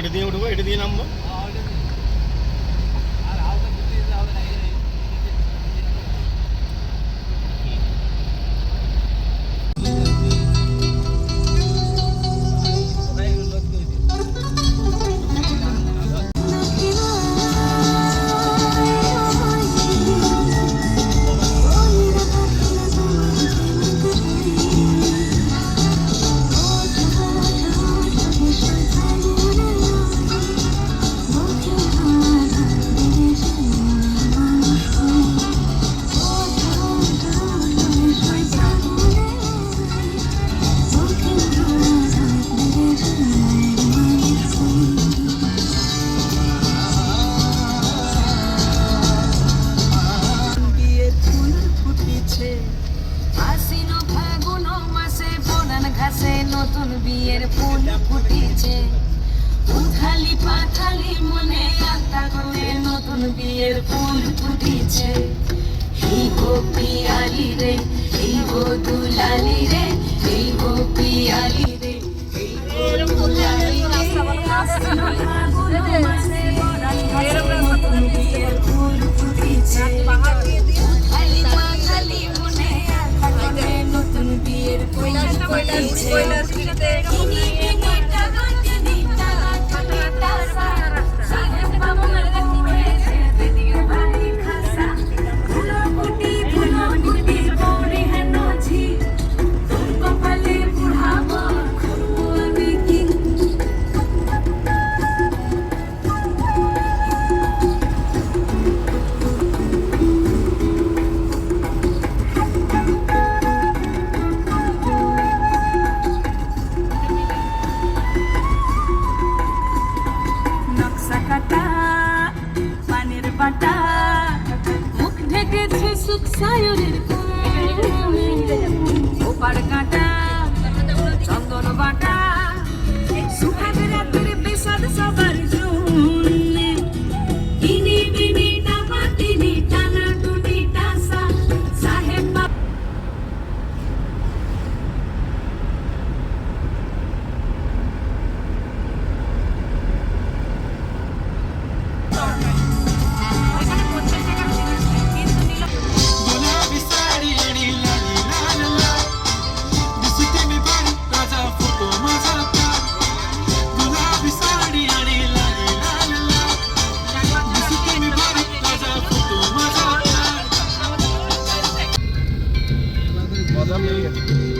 എടുതി വിടുമ്പോ എടുതി നമ്മ আকাশে নতুন বিয়ের ফুল ফুটেছে। উথালি পাথালি মনে আত্মাগতে নতুন বিয়ের ফুল ফুটেছে। হি গো পিয়ালি রে হি গো দুলালি রে পাটা। মুখ ঢেকেছে সুখ সায়রের Hallelujah.